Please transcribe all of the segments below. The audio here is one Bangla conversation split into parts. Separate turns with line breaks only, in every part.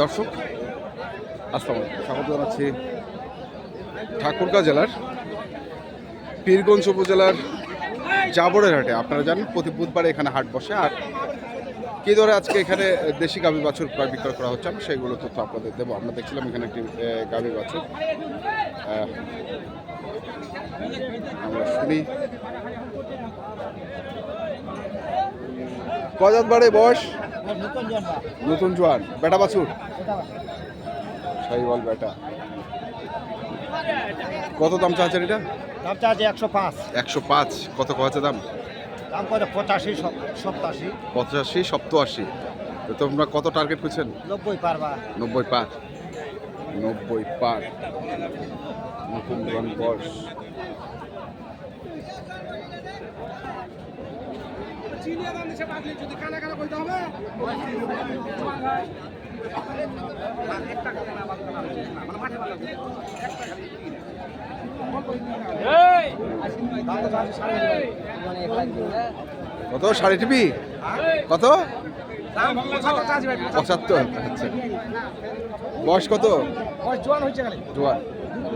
দর্শক, আসসালাম স্বাগত জানাচ্ছি ঠাকুরগাঁ জেলার পীরগঞ্জ উপজেলার জাবরের হাটে। আপনারা জানেন, প্রতি বুধবার এখানে হাট বসে। আর কী ধরে আজকে এখানে দেশি গাভী বাছুর ক্রয় বিক্রয় করা হচ্ছে, আমি সেইগুলো তথ্য আপনাদের দেবো। আমরা দেখছিলাম এখানে একটি গাভী বাছুর। আমরা শুনি। কজাত বাড়ে বয়স? নতুন জোয়ান বেটা বাছুর। সাইওয়াল বেটা। কত দাম চাচ্ছেন এটা?
দাম চাচ্ছে একশো পাঁচ।
একশো পাঁচ। কত কছে দাম?
দাম করে পঁচাশি সপ্তাশি
পঁচাশি সপ্তআশি তো তোমরা কত টার্গেট করছেন
নব্বই পারবা
নব্বই পার। নব্বই পার। নতুন জোয়ান বয়স কত? সাড়ে টিপি? কত? পঁচাত্তর আচ্ছা। বয়স কত?
জোয়ান হয়েছে
জোয়ান।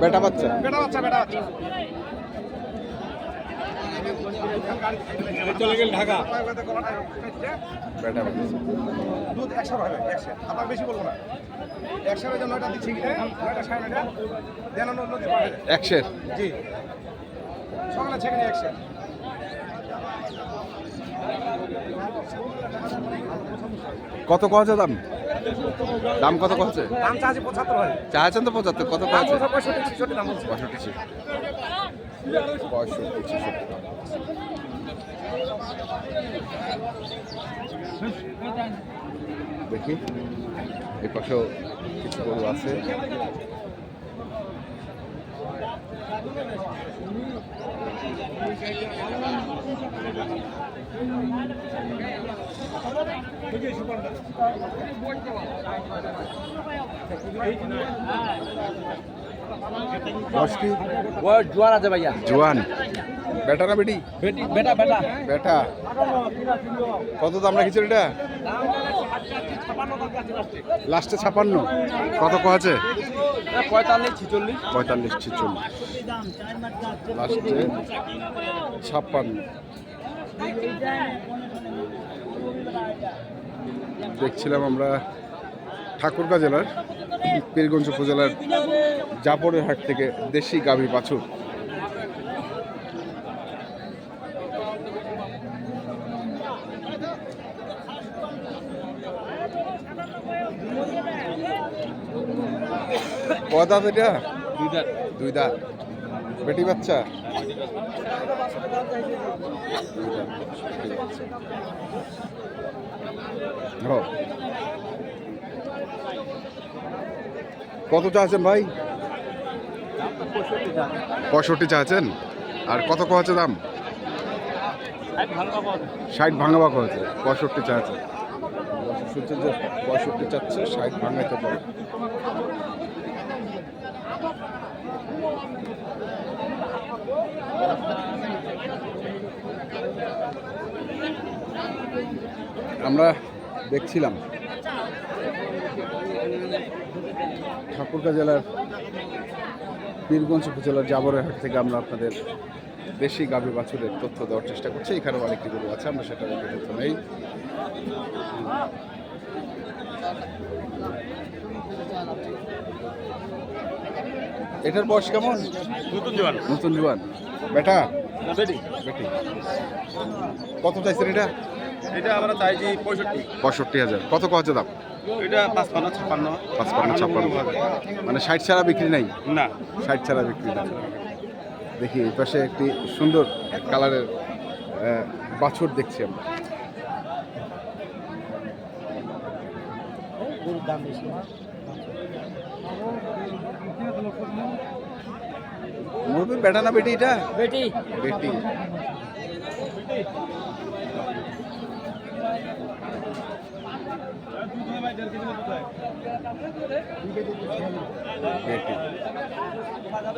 বেটা বাচ্চা?
বেটা বাচ্চা বেটা বাচ্চা। চলে গেল ঢাকা। দুধ একশো হবে একশো আপনার বেশি বলব না। একশো হয়ে নয়টা দিচ্ছি কিনে নয়টা সাড়ে নয়টা? দেন নদী
একশের
জি। সকালে ছেঁকে নিয়ে একশো
কত কছে দাম? দাম কত কচ্ছে
দাম চাচ্ছে পঁচাত্তর হয়
চাচ্ছেন তো পঁচাত্তর কত
বলছে পঁয়ষট্টি ছেষট্টি দাম বলছে।
পঁয়ষট্টি ছিল পঁয়ষট্টি ছেষট্টি। দেখি এ পাশেও কিছু গরু আছে। এই বয়স
জোয়ার আছে ভাইয়া।
জোয়ান। বেটা না বেটি?
বেটি বেটা বেটা।
বেটা। কত দাম রাখিছেন এটা? লাস্টে ছাপান্ন। কত ক আছে
পঁয়তাল্লিশ ছিচল্লিশ।
পঁয়তাল্লিশ ছিচল্লিশ। লাস্টে ছাপ্পান্ন। দেখছিলাম আমরা ঠাকুরগাঁ জেলার পীরগঞ্জ উপজেলার জাপরের হাট থেকে দেশি গাভী বাছুর কয় দাঁত এটা
দুই দাঁত
বেটি বাচ্চা দুই দাঁত, বেটি বাচ্চা। ও। কত চাচ্ছেন ভাই? পঁয়ষট্টি চাচ্ছেন আর কত কছে দাম? ষাট ভাঙা বাক হয়েছে পঁয়ষট্টি চাচ্ছে শুনছেন যে পঁয়ষট্টি চাচ্ছে ষাট ভাঙাইতে পারে আমরা দেখছিলাম ঠাকুরগাঁ জেলার বীরগঞ্জ উপজেলার জাবরের হাট থেকে আমরা আপনাদের দেশি গাভী বাছুরের তথ্য দেওয়ার চেষ্টা করছি। এখানেও আরেকটি গরু আছে আমরা সেটা তথ্য নেই। এটার বয়স কেমন?
নতুন জোয়ান।
নতুন জোয়ান। বেটা?
বেটি।
বেটি। কত চাইছেন এটা?
এটা আমরা চাইছি পঁয়ষট্টি।
পঁয়ষট্টি হাজার। কত কত দাম?
এটা পাঁচপান্ন ছাপ্পান্ন।
পাঁচপান্ন ছাপ্পান্ন। মানে ষাট ছাড়া বিক্রি নাই?
না।
ষাট ছাড়া বিক্রি নাই। দেখি এই পাশে একটি সুন্দর কালারের আহ, বাছুর দেখছি আমরা। বেটা না বেটি এটা?
বেটি
বেটি। বেটি।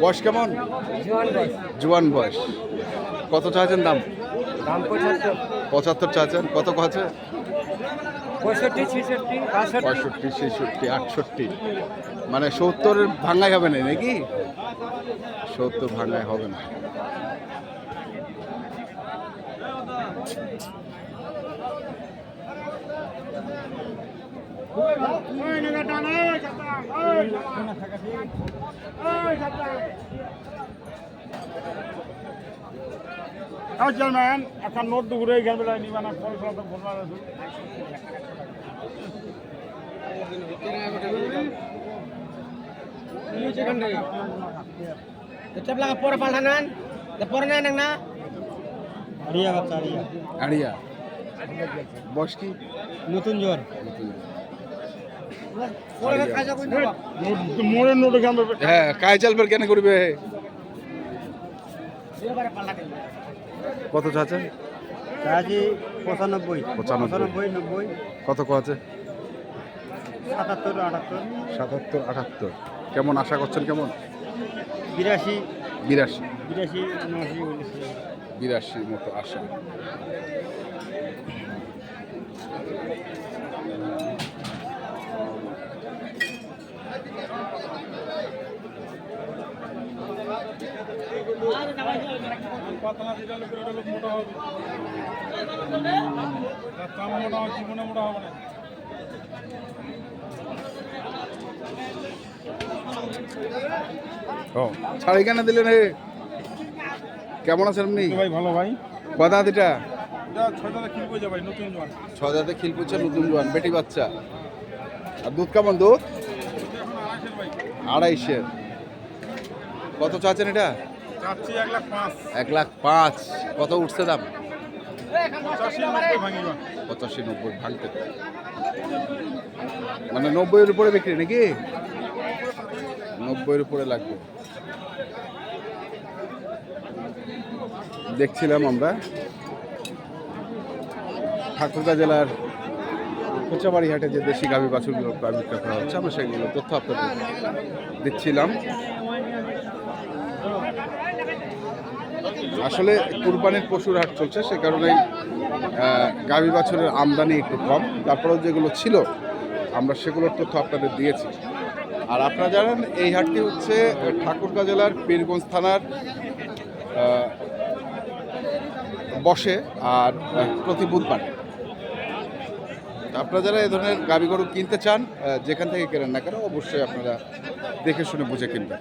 বয়স কেমন?
জুয়ান বয়স।
কত চাচ্ছেন দাম?
দাম পঁচাত্তর।
চাচ্ছেন কত আছে
পঁয়ষট্টি ছেষট্টি
পঁয়ষট্টি ছেষট্টি আটষট্টি। মানে সত্তর ভাঙাই হবে না নাকি? সত্তর ভাঙাই হবে না।
চেয়ারম্যান একটা নোট দুপুরে গেল বেলায় নিবা না পয়সা তো
পাল্টানান পরে নেন না
আরিয়া বাচ্চা আরিয়া
আড়িয়া। বয়স কি?
নতুন জ্বর। পরে কাজা কই দেবা
মোড়ে নোটে গেল
হ্যাঁ কাজ চালবার কেন করবে কত চাচ্ছেন
কাজী পঁচানব্বই।
পঁচানব্বই।
নব্বই।
কত ক আছে?
সাতাত্তর আটাত্তর।
সাতাত্তর আটাত্তর। কেমন আশা করছেন কেমন?
বিরাশি।
বিরাশি।
বিরাশি
বিরাশির মতো আশা।
পাতলা লোকের ওটা লোক মোটা হবে। কাম মোটা হবে জীবনে মোটা হবে না।
ও ছাড়ি কেন দিলেন রে। কেমন আছেন আপনি?
ভাই ভালো ভাই।
কথা দিটা
এটা? ছয়টা কিনবো ভাই নতুন জোয়ান।
ছ হাজারে খিল পুচ্ছে নতুন জোয়ান বেটি বাচ্চা। আর দুধ কেমন দুধ?
আড়াইশের।
কত চাচ্ছেন এটা?
এক লাখ পাঁচ।
কত উঠছে দাম?
পঁচাশি নব্বই
ভাঙতে মানে নব্বইয়ের উপরে বিক্রি নাকি? নব্বইয়ের উপরে লাগবে। দেখছিলাম আমরা। ঠাকুরগাঁ জেলার কোচাবাড়ি হাটে যে দেশি গাভী বাছুরগুলো বিক্রয় করা হচ্ছে আমরা সেগুলো তথ্য আপনাদের দিচ্ছিলাম। আসলে কুরবানির পশুর হাট চলছে, সে কারণেই গাভী বাছুরের আমদানি একটু কম। তারপরেও যেগুলো ছিল, আমরা সেগুলোর তথ্য আপনাদের দিয়েছি। আর আপনারা জানেন, এই হাটটি হচ্ছে ঠাকুরগাঁ জেলার পীরগঞ্জ থানার বসে আর প্রতি বুধবার। আপনারা যারা এই ধরনের গাভী গরু কিনতে চান যেখান থেকে কেনেন না কেন, অবশ্যই আপনারা দেখে শুনে বুঝে কিনবেন।